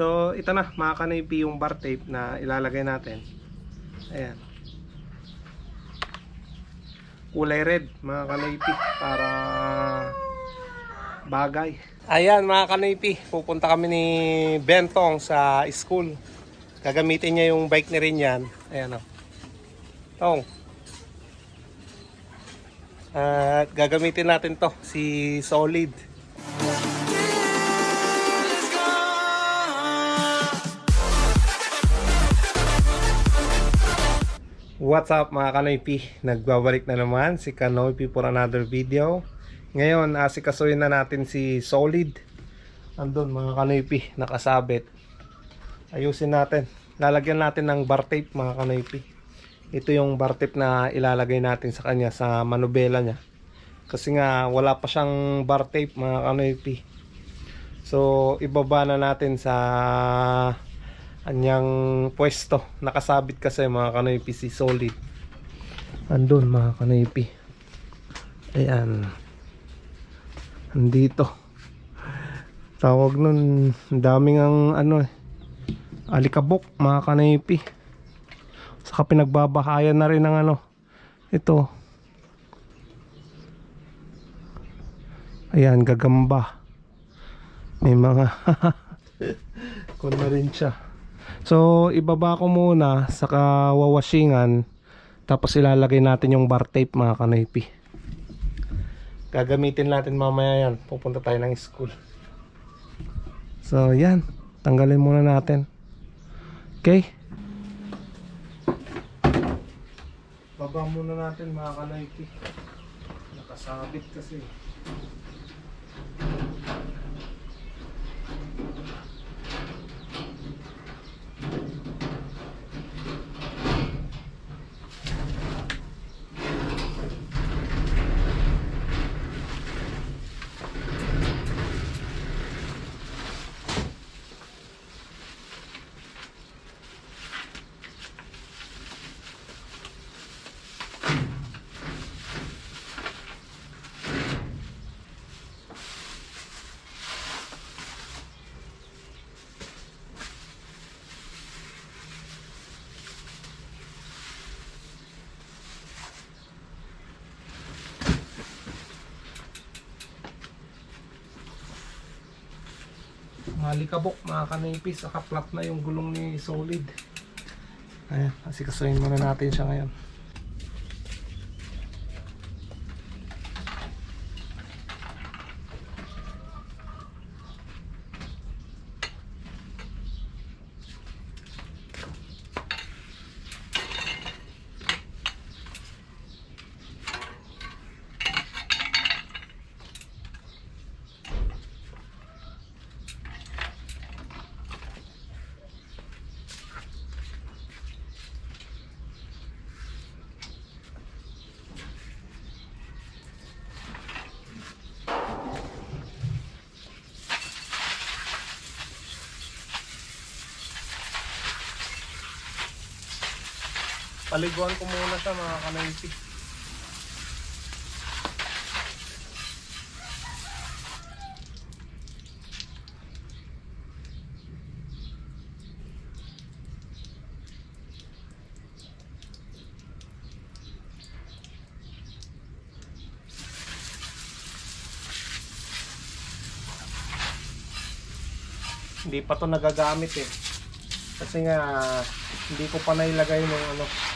So, ito na, mga kanipi yung bar tape na ilalagay natin. Ayan. Kulay red, mga kanipi, para bagay. Ayan, mga kanipi, pupunta kami ni Bentong sa school. Gagamitin niya yung bike ni rin yan. Ayan o. Tong. At gagamitin natin to, si Solid. What's up mga Kanoypi? Nagbabalik na naman si Kanoypi for another video. Ngayon, asikasuhin na natin si Solid. Andun mga Kanoypi, nakasabit. Ayusin natin. Lalagyan natin ng bar tape mga Kanoypi. Ito yung bar tape na ilalagay natin sa kanya sa manubela niya. Kasi nga wala pa siyang bar tape mga Kanoypi. So, ibaba na natin sa anyang pwesto. Nakasabit kasi mga kanoypi si Solid. Andun mga kanoypi. Ayan. Andito. Tawag nun, daming ang ano eh. Alikabok mga kanoypi. Saka pinagbabahayan na rin ng ano. Ito. Ayan, gagamba. May mga Kun na rin siya. So, ibaba ko muna sa kawawashingan tapos ilalagay natin yung bar tape mga kanoypi. Gagamitin natin mamaya yan. Pupunta tayo ng school. So, yan. Tanggalin muna natin. Okay? Baba muna natin mga kanoypi. Nakasabit kasi. Malikabok mga kanipis, nakaplat na yung gulong ni Solid. Ayan, asikasuhin muna natin siya ngayon. Paliguan ko muna siya mga kanipis. Hindi pa to nagagamit eh. Kasi nga hindi ko pa nailagay nung ano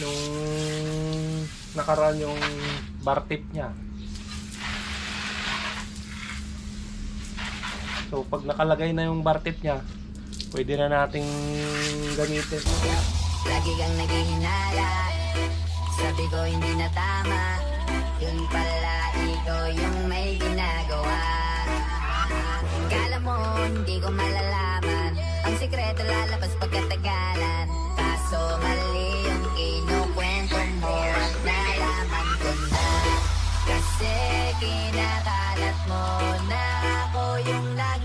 nung nakaraan yung bar tip niya. So pag nakalagay na yung bar tip niya, pwede na nating gamitin. Lagi kang naghihinala Sabi ko hindi na tama Yun pala ikaw yung may ginagawa Kala mo hindi ko malalaman Ang sikreto lalabas pagkatagalan Kaso mali Kasi kinakalat mo na ako yung nagloko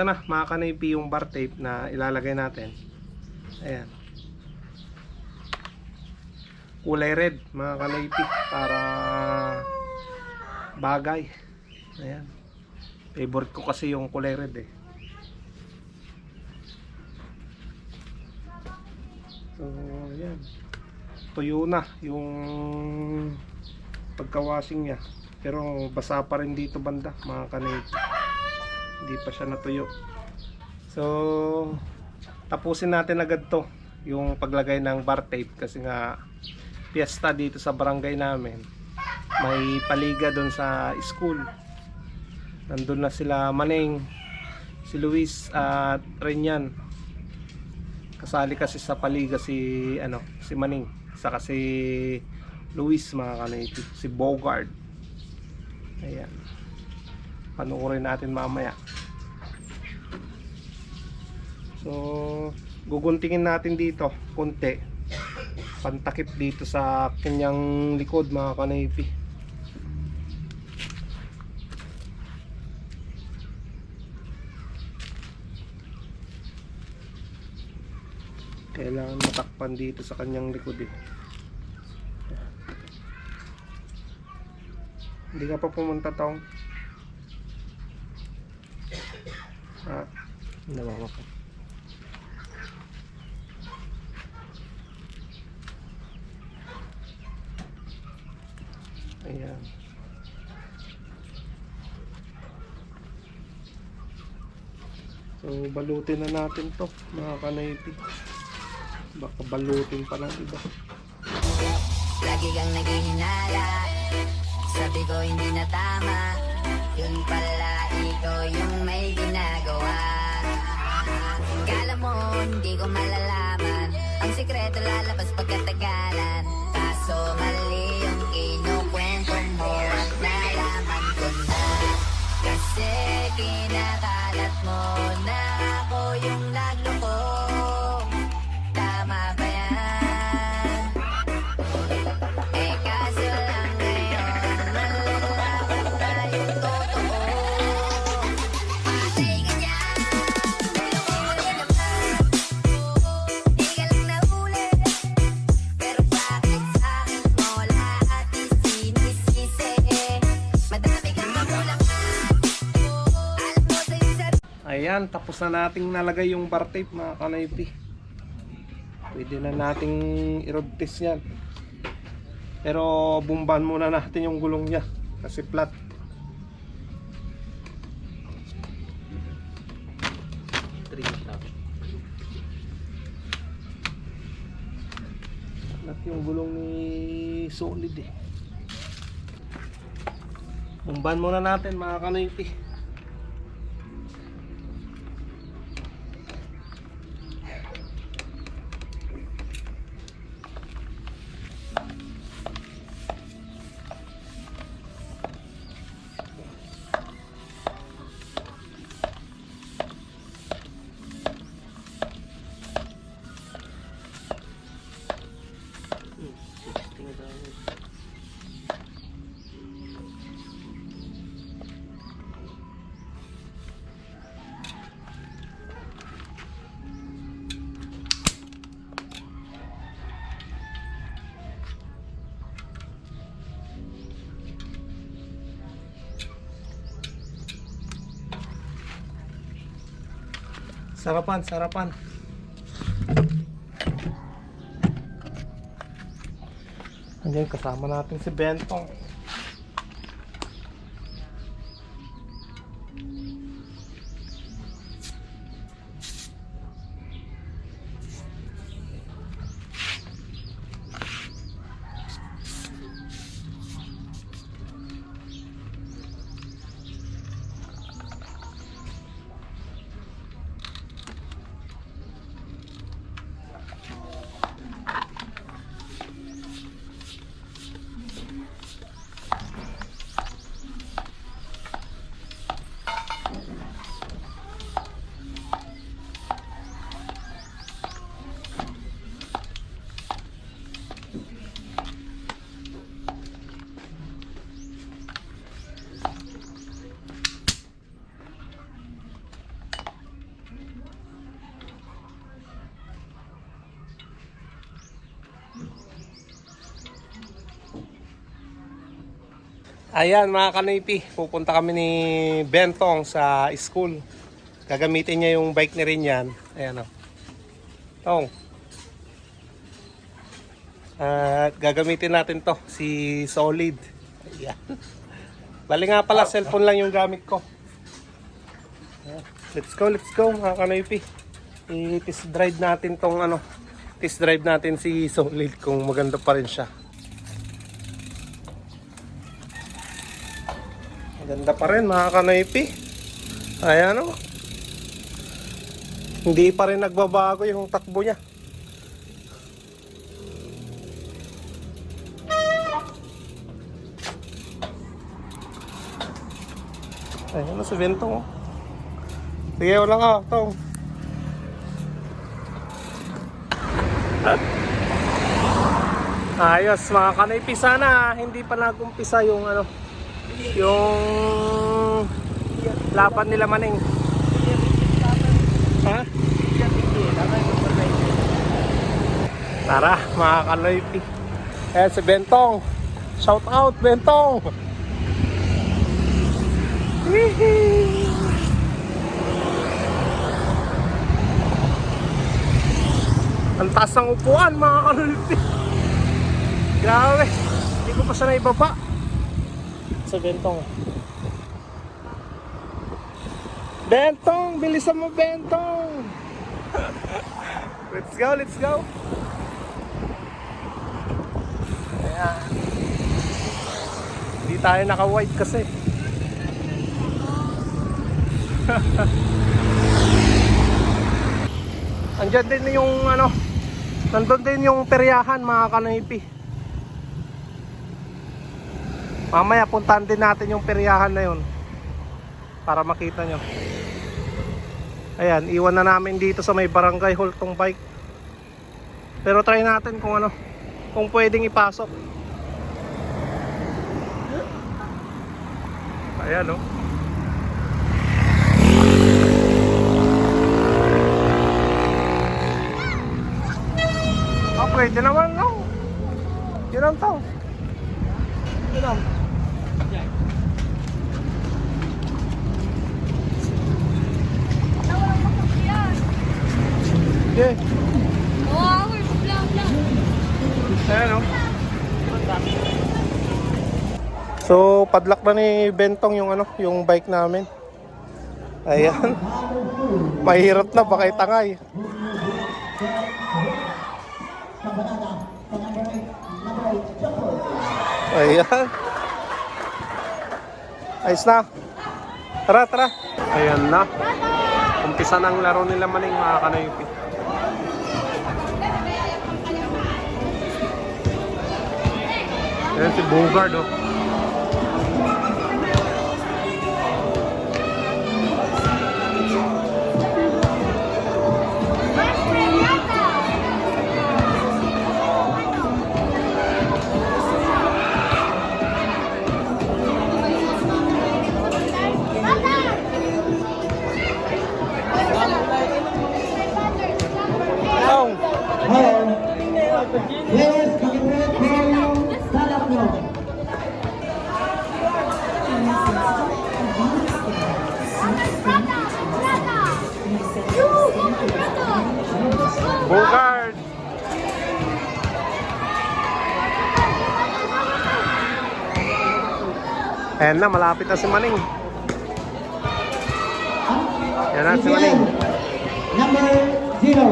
ito na, mga kanipi yung bar tape na ilalagay natin. Ayan. Kulay red, mga kanipi, para bagay. Ayan. Favorite ko kasi yung kulay red eh. So, ayan. Tuyo na yung pagka-washing niya. Pero basa pa rin dito banda, mga kanipi hindi pa siya natuyo. So tapusin natin agad to yung paglagay ng bar tape kasi nga piyesta dito sa barangay namin. May paliga doon sa school. Nandun na sila Maneng si Luis at Renyan. Kasali kasi sa paliga si ano si Maneng saka si Luis mga kanaiti si Bogard. Ayan panuorin natin mamaya. So guguntingin natin dito konti pantakip dito sa kanyang likod mga kanaypi. Kailangan matakpan dito sa kanyang likod eh. Hindi ka pa pumunta tong Ah, nawawa ko. Ayan. So, balutin na natin to, mga kanaypi. Baka balutin pa ng iba. Lagi kang naghihinala Sabi ko hindi na tama Yun pala ikaw yung may ginagawa mo hindi ko malalaman. Ang sikreto lalabas pagkatagalan. Kaso mali yung kinukwento mo At nalaman ko na. Kasi kinakalat mo na Ayan, tapos na nating nalagay yung bar tape mga kanaypi. Pwede na nating i-road test yan. Pero bumban muna natin yung gulong niya kasi flat. Flat yung gulong ni Solid eh. Bumban muna natin mga kanaypi. Sarapan, sarapan. Andiyan kasama natin si Bentong. Ayan mga kanipi, pupunta kami ni Bentong sa school. Gagamitin niya yung bike ni rin yan. Ayan o. Tong. At gagamitin natin to, si Solid. Ayan. Bali nga pala, cellphone lang yung gamit ko. Let's go, let's go mga kanipi. I-test drive natin tong ano, test drive natin si Solid kung maganda pa rin siya. Maganda pa rin mga kanaypi. Ayan o. Hindi pa rin nagbabago yung takbo niya. Ayan na si Bentong oh. Sige, wala ka, Tong. Ayos mga kanaypi sana hindi pa nag-umpisa yung ano yung laban nila maning. Ha? tara mga kaloypi. Eh si Bentong. Shout out Bentong! Hihi. ang taas ng upuan mga kaloypi. Grabe. Hindi ko pa siya naibaba sa Bentong. Bentong! Bilisan mo, Bentong! let's go, let's go! Ayan. Hindi tayo naka-white kasi. Andyan din yung ano, nandun din yung peryahan mga kanaypi. Mamaya puntahan din natin yung peryahan na yun para makita nyo. Ayan, iwan na namin dito sa may barangay hall tong bike. Pero try natin kung ano, kung pwedeng ipasok. Ayan oh. Ah, pwede naman no. Yun ang tao. Yun ang. Yeah. Wow, blang blang. Ayan o. So, padlock na ni Bentong yung ano, yung bike namin. Ayan. Mahirap na, baka itangay. Ayan. Ayos na. Tara, tara. Ayan na. Umpisa ng laro nila maning mga kanayupi. Ayan si Bogard oh. Ayan na, malapit na si Maning. Ayan na si Maning. Number zero.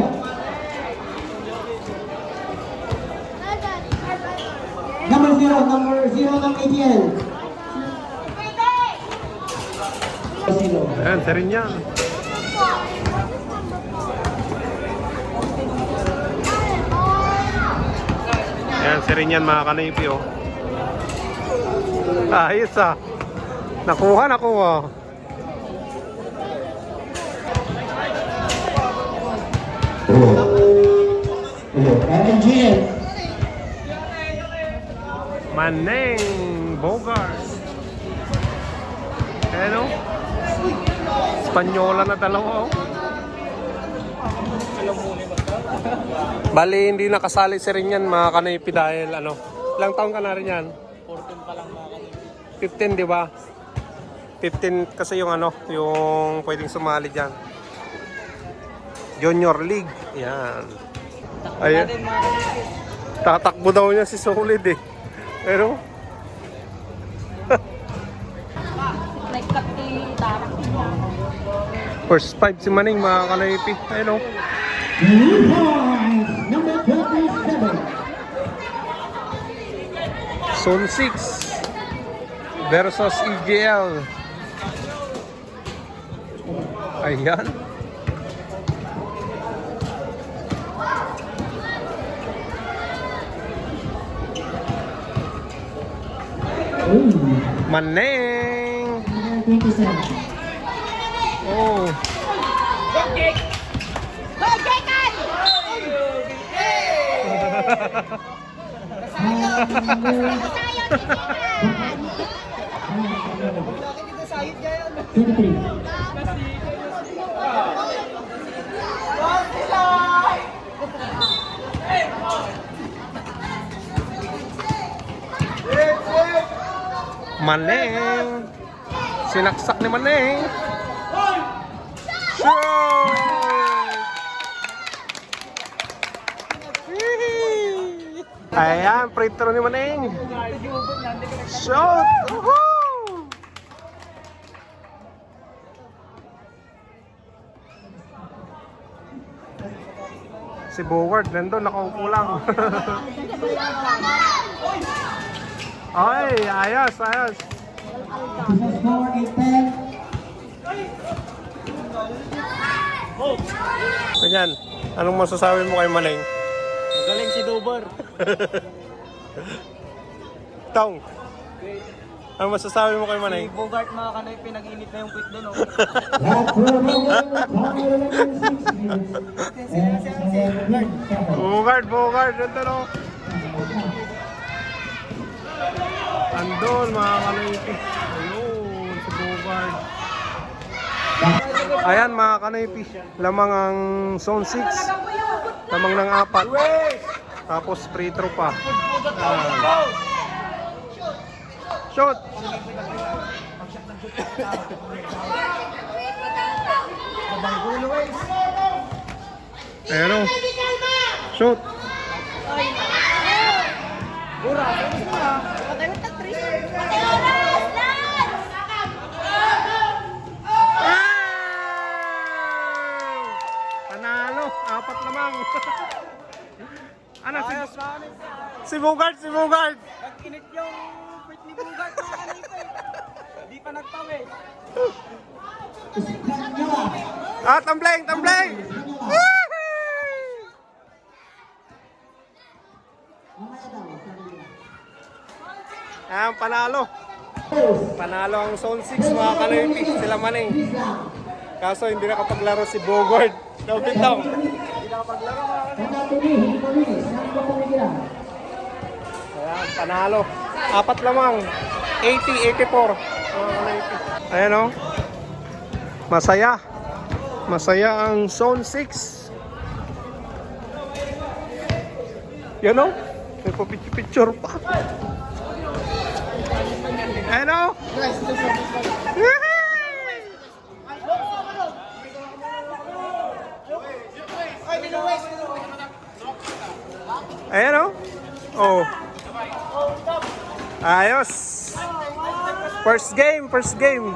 Number zero, number zero ng ATL. Ayan, sa rin yan. Ayan, si rin yan mga kanipi oh. Ayos ah. Nakuha, nakuha. Maneng Bogart. Ayan o. Spanyola na dalawa o. Bali, hindi nakasali si rin yan mga kanipi dahil ano. Ilang taon ka na rin yan? 14 pa lang mga kanipi. 15, di ba? 15 kasi yung ano, yung pwedeng sumali dyan. Junior League. Yan. Ayan. Tatakbo daw niya si Solid eh. Pero, first five si Maning mga kanaypi. Ayun oh. Blue points, number 27. Zone 6 versus EGL. Ayan. Maneng. Oh. Okay. Okay, guys. Hey. 23. Maneng! Sinaksak ni Maneng! Ayan, free throw ni Maneng! Shot! Woohoo! Si Boward, nandun, nakaupo lang. Ay, ayos, ayos. The score is 10. Ganyan, anong masasabi mo kay Maneng? Galing si Dober. Tong, anong masasabi mo kay Si Maneng? Bogart mga kanay pinag-init na yung pit doon. Oh. That's for number 11, 6 minutes. And seven. Bogard, Bogard, nandun o. Andun, mga kanaypi. Ayun, si Bogard. Ayan, mga kanaypi. Lamang ang zone 6. Lamang ng apat. Tapos free throw pa. Ayan. Shot! Ayan o. Shoot! Panalo! Apat lamang. ano si... Si Bogart, si Bogart! Nag-init yung Bogart mga kanay pa eh. Di pa nagtawi. Ah, tambleng, tambleng! Ayan, panalo. Panalo ang Zone 6 mga kanoypi. Sila maning. Kaso hindi nakapaglaro si Bogart. No, Pintong. Ayan, panalo. Apat lamang. 80-84. Mga kanoypi. Ayan o. Masaya. Masaya ang Zone 6. Yan o. May papicture pa. Ayan o. Ayan o. Oh. Ayos. First game, first game.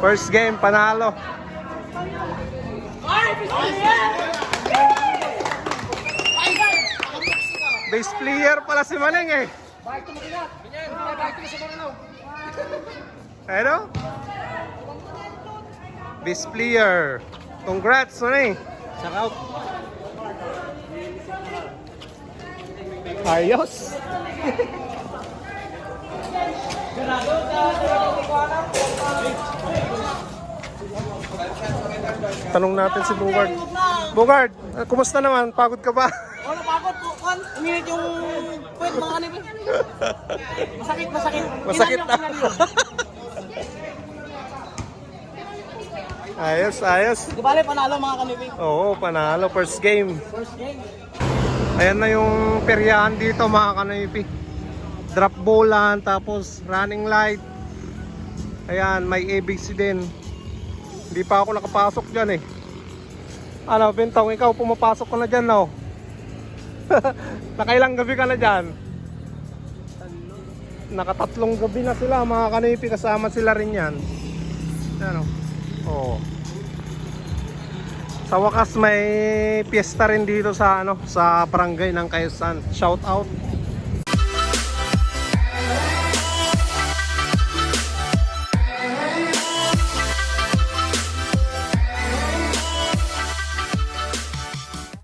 First game, panalo. Base player pala si Maneng eh. Ano? Base player. Congrats, Maneng. Out. Ayos. Tanong natin si Bogard. Bogard, eh, kumusta naman? Pagod ka ba? Oh, napagod po. Kwan, uminit yung pit mga pa. Masakit, masakit. Masakit na. yung- ilan yun? Ayos, ayos. Di bale, panalo mga pa. Oo, panalo. First game. First game. Ayan na yung peryahan dito mga kanoypi. Drop bolan, tapos running light. Ayan, may ABC din. Hindi pa ako nakapasok dyan eh. Ano, Bintong, ikaw pumapasok ka na dyan, no? Nakailang gabi ka na dyan? Nakatatlong gabi na sila, mga kanipi, kasama sila rin yan. Ano? Oo. Sa wakas may piyesta rin dito sa ano sa barangay ng Kayasan. Shout out